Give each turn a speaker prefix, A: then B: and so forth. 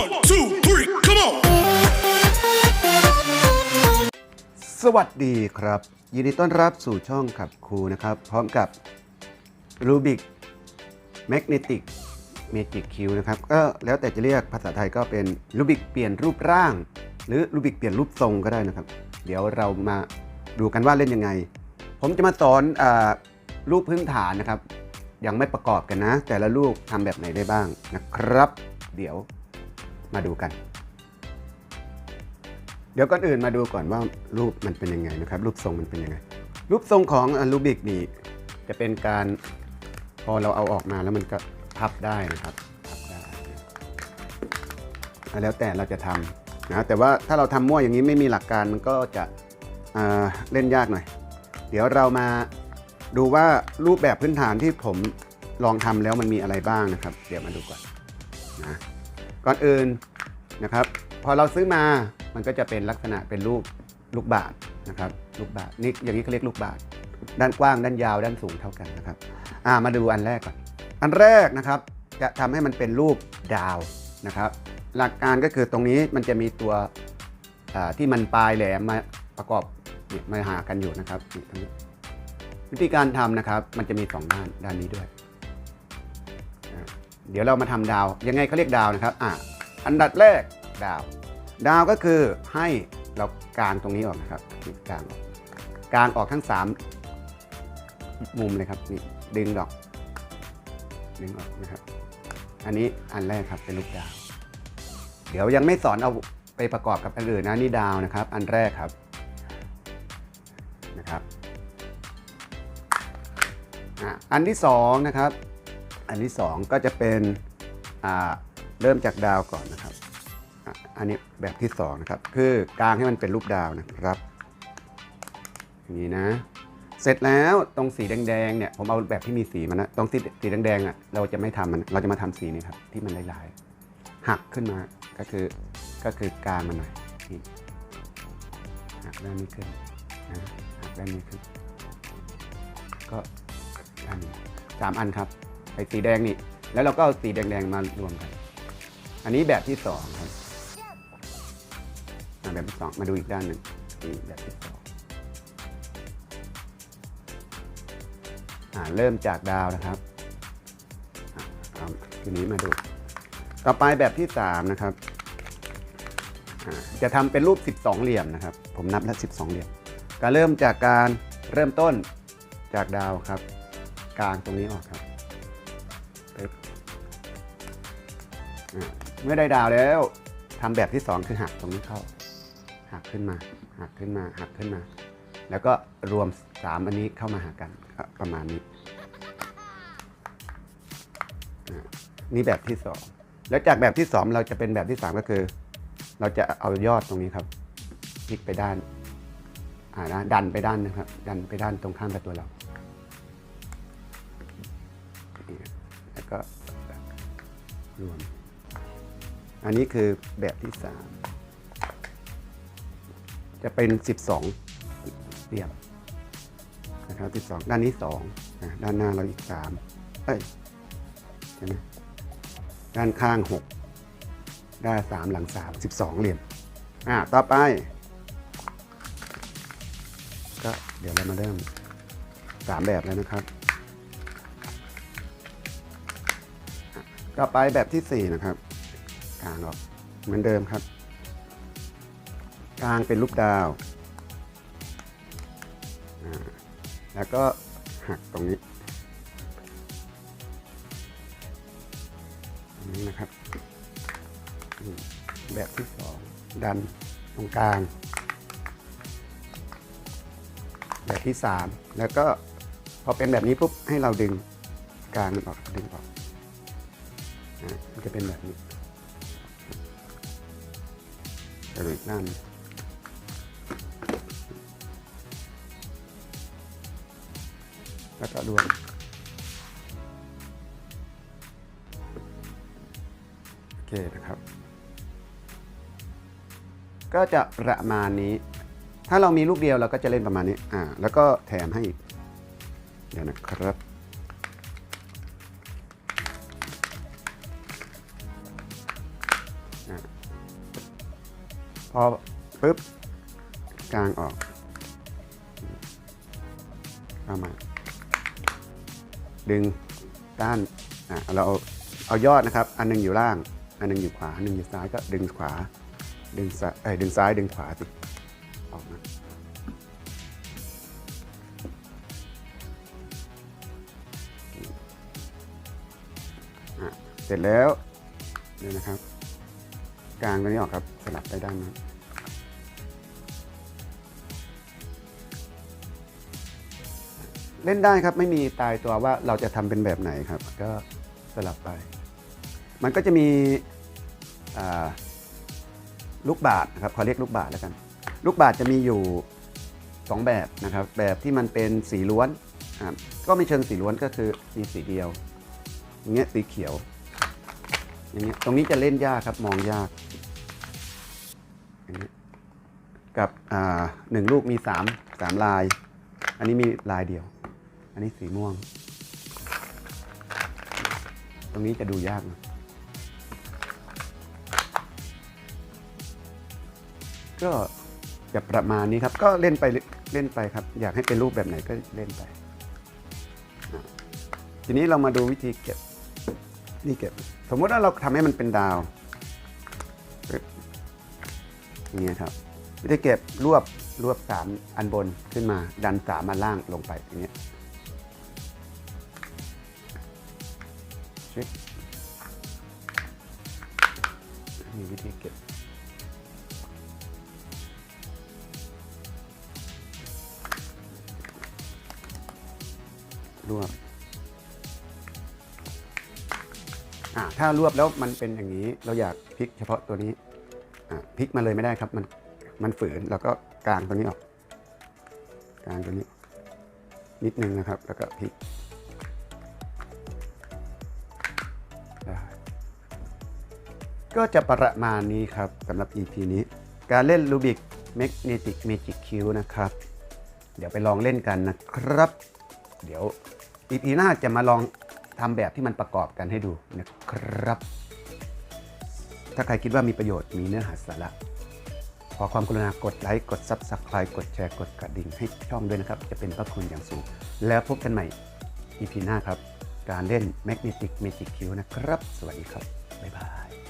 A: One, two, three, come on!
B: สวัสดีครับ ยินดีต้อนรับสู่ช่องขับครูนะครับ พร้อมกับ Rubik Magnetic Magic Q นะครับ ก็แล้วแต่จะเรียกภาษาไทยก็เป็น Rubik เปลี่ยนรูปร่าง หรือ Rubik เปลี่ยนรูปทรงก็ได้นะครับ เดี๋ยวเรามาดูกันว่าเล่นยังไง ผมจะมาสอนอรูปพื้นฐานนะครับยังไม่ประกอบกันนะ แต่ละรูปทำแบบไหนได้บ้างนะครับ เดี๋ยว มาดูกัน เดี๋ยวก่อนอื่นมาดูก่อนว่ารูปมันเป็นยังไงนะครับ รูปทรงมันเป็นยังไง รูปทรงของรูบิกนี่จะเป็นการพอเราเอาออกมาแล้วมันก็พับได้นะครับพับได้แล้วแต่เราจะทำนะแต่ว่าถ้าเราทำมั่วอย่างนี้ไม่มีหลักการมันก็จะอ่าเล่นยากหน่อย เดี๋ยวเรามาดูว่ารูปแบบพื้นฐานที่ผมลองทำแล้วมันมีอะไรบ้างนะครับ เดี๋ยวมาดูก่อนนะก่อนอื่น นะครับ พอเราซื้อมามันก็จะเป็นลักษณะเป็นรูปลูกบาศนะครับลูกบาศนี่อย่างนี้เขาเรียกลูกบาศด้านกว้างด้านยาวด้านสูงเท่ากันนะครับอ่ามาดูอันแรกก่อน อันแรกนะครับจะทำให้มันเป็นรูปดาวนะครับ หลักการก็คือตรงนี้มันจะมีตัวที่มันปลายแหลมมาประกอบมาหากันอยู่นะครับวิธีการทำนะครับ มันจะมีสองด้านด้านนี้ด้วย เดี๋ยวเรามาทำดาวยังไงเขาเรียกดาวนะครับอ่า อันดับแรกดาว ดาวก็คือให้เรากางตรงนี้ออกนะครับกางออกกางออกทั้ง 3 มุมเลยครับนี่ดึงดอก ดึงออกนะครับ อันนี้อันแรกครับเป็นลูกดาว เดี๋ยวยังไม่สอนเอาไปประกอบกับอันอื่นนะนี่ดาวนะครับ อันแรกครับนะครับอันที่สองนะครับ อันที่สองก็จะเป็นอ่า เริ่มจากดาวก่อนนะครับอันนี้แบบที่2นะครับคือกลางให้มันเป็นรูปดาวนะครับอย่างนี้นะ เสร็จแล้วตรงสีแดงๆเนี่ยผมเอาแบบที่มีสีมันนะตรงสีสีแดงๆอะเราจะไม่ทำมันเราจะมาทำสีนี้ครับที่มันลายๆหักขึ้นมาก็คือก็คือกลางมันหน่อยนี่หักด้านนี้ขึ้นนะหักด้านนี้ขึ้น ก็อันนี้สามอันครับไอ้สีแดงนี่แล้วเราก็เอาสีแดงๆมารวมกัน อันนี้แบบที่สองครับแบบที่สองมาดูอีกด้านหนึ่งนี่แบบที่สองเริ่มจากดาวนะครับทีนี้มาดู ต่อไปแบบที่สามนะครับจะทำเป็นรูป 12 เหลี่ยมนะครับ ผมนับแล้ว 12 เหลี่ยม ก็เริ่มจากการเริ่มต้นจากดาวครับ กลางตรงนี้ออกครับ เมื่อได้ดาวแล้วทำแบบที่ 2 คือหักตรงนี้เข้า หักขึ้นมา หักขึ้นมา หักขึ้นมา แล้วก็รวม 3 อันนี้เข้ามาหากันประมาณนี้ นี่แบบที่ 2 แล้วจากแบบที่ 2 เราจะเป็นแบบที่ 3 ก็คือ เราจะเอายอดตรงนี้ครับพลิกไปด้านอ่านะดันไปด้านนะครับ ดันไปด้านตรงข้ามกับตัวเรา แล้วก็รวม อันนี้คือแบบที่ 3 จะเป็น 12เหลี่ยมนะครับ12 ด้านนี้2นะด้านหน้าเราอีก 3 เอ้ยใช่ไหมด้านข้าง 6 ด้าน 3 หลัง 3 12 เหลี่ยมอ่าต่อไป ก็เดี๋ยวเรามาเริ่ม 3 แบบแล้วนะครับ ต่อไปแบบที่ 4 นะครับ กลางออกเหมือนเดิมครับ กลางเป็นลูกดาวาแล้วก็หักตรงนี้นี้นะครับ แบบที่สองดันตรงกลาง แบบที่สามแล้วก็พอเป็นแบบนี้ปุ๊บให้เราดึงกลางมันออกดึงออกมันจะเป็นแบบนี้ กระดูกด้านแล้วก็รวมโอเคนะครับ ก็จะประมาณนี้ ถ้าเรามีลูกเดียวเราก็จะเล่นประมาณนี้อ่าแล้วก็แถมให้อีกเดี๋ยวนะครับ พอปุ๊บกลางออกเข้ามา ดึงด้านอะเราเอาเอายอดนะครับ อันหนึงอยู่ล่าง อันหนึงอยู่ขวาอันหนึงอยู่ซ้ายก็ดึงขวา ดึงซ้ายเอ้ยดึงซ้ายดึงขวาสิออกมาอะเสร็จแล้วนี่นะครับ กลางตัวนี้ออกครับ ลับไปด้านนั้นเล่นได้ครับไม่มีตายตัวว่าเราจะทำเป็นแบบไหนครับ ก็สลับไป มันก็จะมีลูกบาศก์นะครับขาเรียกลูกบาศแล้วกัน ลูกบาศจะมีอยู่ 2 แบบนะครับ แบบที่มันเป็นสีล้วนก็ไม่เชิงสีล้วนก็คือมีสีเดียวอย่างเงี้ยสีเขียวอย่างเงี้ยตรงนี้จะเล่นยากครับมองยาก กับหนึ่งลูกมีสามสามลาย อันนี้มีลายเดียว อันนี้สีม่วง ตรงนี้จะดูยากนะก็จะประมาณนี้ครับก็เล่นไปเล่นไปครับ อยากให้เป็นรูปแบบไหนก็เล่นไป ทีนี้เรามาดูวิธีเก็บนี่เก็บ สมมติว่าเราทำให้มันเป็นดาวอย่างเงี้ยครับ วิธีเก็บรวบรวบสามอันบนขึ้นมา ดันสามอันล่างลงไปอย่างเงี้ยชึบมีวิธีเก็บรวบถ้ารวบแล้วมันเป็นอย่างนี้เราอยากพลิกเฉพาะตัวนี้พลิกมาเลยไม่ได้ครับมัน มันฝืนเราก็กางตัวนี้ออกกางตัวนี้ นิดนึงนะครับ แล้วก็พลิกก็จะประมาณนี้ครับสำหรับ EP นี้ การเล่นรูบิก Magnetic Magic Cube นะครับ เดี๋ยวไปลองเล่นกันนะครับ เดี๋ยว EP หน้าจะมาลองทำแบบที่มันประกอบกันให้ดูนะครับ ถ้าใครคิดว่ามีประโยชน์มีเนื้อหาสาระ ขอความกรุณากดไลค์กด Subscribe กดแชร์กดกระดิ่งให้ช่องด้วยนะครับ จะเป็นพระคุณอย่างสูง แล้วพบกันใหม่ EP หน้าครับ การเล่น Magnetic Magic Q นะครับ สวัสดีครับ บ๊ายบาย